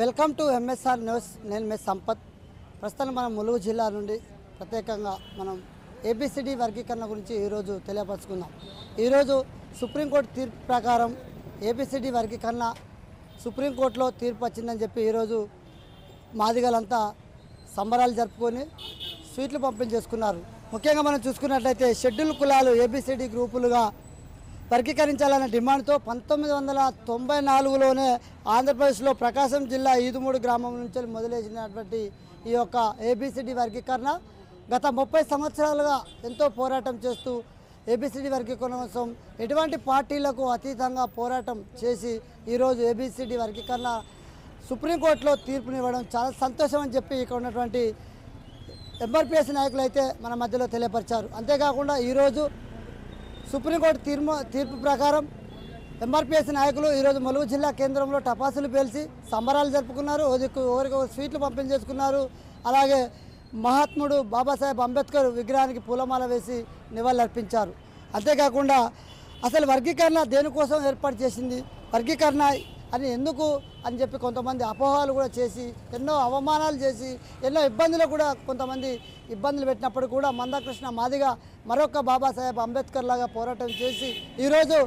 Welcome to MSR news నేను మీ సంపత్. ప్రస్తుతం మనం ములుగు జిల్లా నుండి ప్రత్యేకంగా మనం ఏబిసిడి వర్గీకరణ గురించి ఈరోజు తెలియపరచుకుందాం. ఈరోజు సుప్రీంకోర్టు తీర్పు ప్రకారం ఏబిసిడి వర్గీకరణ సుప్రీంకోర్టులో తీర్పు వచ్చిందని చెప్పి ఈరోజు మాదిగలంతా సంబరాలు జరుపుకొని స్వీట్లు పంపిణీ చేసుకున్నారు. ముఖ్యంగా మనం చూసుకున్నట్లయితే షెడ్యూల్ కులాలు ఏబిసిడి గ్రూపులుగా వర్గీకరించాలనే డిమాండ్తో పంతొమ్మిది వందల తొంభై నాలుగులోనే ఆంధ్రప్రదేశ్లో ప్రకాశం జిల్లా ఈదుమూడు గ్రామం నుంచి మొదలైనటువంటి ఈ యొక్క ఏబిసిడి వర్గీకరణ గత ముప్పై సంవత్సరాలుగా ఎంతో పోరాటం చేస్తూ ఏబిసిడి వర్గీకరణ కోసం ఎటువంటి పార్టీలకు అతీతంగా పోరాటం చేసి ఈరోజు ఏబిసిడి వర్గీకరణ సుప్రీంకోర్టులో తీర్పునివ్వడం చాలా సంతోషం అని చెప్పి ఇక్కడ ఉన్నటువంటి ఎంఆర్పిఎస్ నాయకులు అయితే మన మధ్యలో తెలియపరిచారు. అంతేకాకుండా ఈరోజు సుప్రీంకోర్టు తీర్మ తీర్పు ప్రకారం ఎంఆర్పిఎస్ నాయకులు ఈరోజు ములుగు జిల్లా కేంద్రంలో టపాసులు పేల్చి సంబరాలు జరుపుకున్నారు. ఒకరికి ఒకరికి స్వీట్లు పంపిణీ చేసుకున్నారు. అలాగే మహాత్ముడు బాబాసాహెబ్ అంబేద్కర్ విగ్రహానికి పూలమాల వేసి నివాళులర్పించారు. అంతేకాకుండా అసలు వర్గీకరణ దేనికోసం ఏర్పాటు చేసింది? వర్గీకరణ అని ఎందుకు అని చెప్పి కొంతమంది అపోహాలు కూడా చేసి ఎన్నో అవమానాలు చేసి ఎన్నో ఇబ్బందులు కూడా కొంతమంది ఇబ్బందులు పెట్టినప్పుడు కూడా మందకృష్ణ మాదిగా మరొక బాబాసాహెబ్ అంబేద్కర్ లాగా పోరాటం చేసి ఈరోజు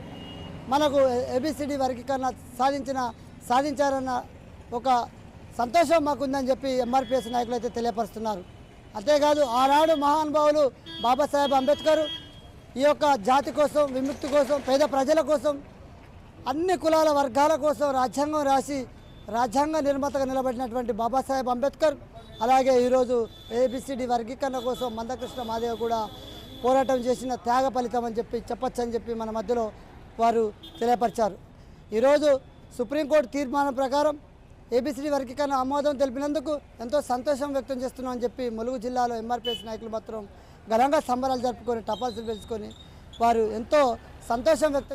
మనకు ఏబిసిడి వర్గీకరణ సాధించిన సాధించారన్న ఒక సంతోషం మాకుందని చెప్పి ఎంఆర్పిఎస్ నాయకులు అయితే తెలియపరుస్తున్నారు. అంతేకాదు ఆనాడు మహానుభావులు బాబాసాహెబ్ అంబేద్కర్ ఈ యొక్క జాతి కోసం విముక్తి కోసం పేద ప్రజల కోసం అన్ని కులాల వర్గాల కోసం రాజ్యాంగం రాసి రాజ్యాంగ నిర్మాతగా నిలబడినటువంటి బాబాసాహెబ్ అంబేద్కర్ అలాగే ఈరోజు ఏబిసిడి వర్గీకరణ కోసం మందకృష్ణ మాదేవ్ కూడా పోరాటం చేసిన త్యాగ ఫలితం అని చెప్పి చెప్పొచ్చని చెప్పి మన మధ్యలో వారు తెలియపరిచారు. ఈరోజు సుప్రీంకోర్టు తీర్మానం ప్రకారం ఏబిసిడి వర్గీకరణ ఆమోదం తెలిపినందుకు ఎంతో సంతోషం వ్యక్తం చేస్తున్నామని చెప్పి ములుగు జిల్లాలో ఎంఆర్పిఎస్ నాయకులు మాత్రం ఘనంగా సంబరాలు జరుపుకొని టపాసులు పెంచుకొని వారు ఎంతో సంతోషం వ్యక్తం